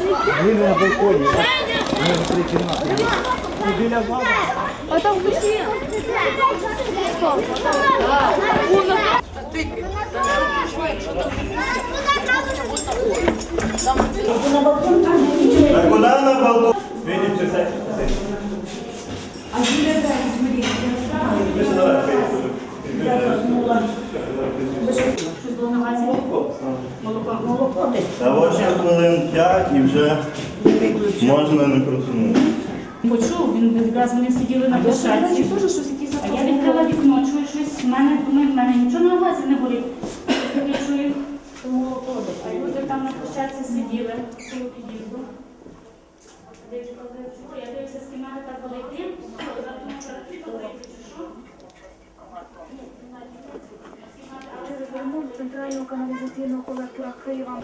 балконі. У мене три кімнати. Біля баби. А там усі. А куда на балкон? Видим, чесать. А біля двері зміріть. Щось було на газі? Молоко. Молоко десь. Та ще хвилин 5 і вже можна не просунути. Почув, він якраз вони сиділи на площадці. теж щось якісь А я відкрила вікно, чую щось, в мене, думаю, в мене нічого на увазі не болить. Я чую, а люди там на площадці сиділи, під'їзду. Я дивлюся, з кімнати так великий, центрального каналізаційного колектора Києва.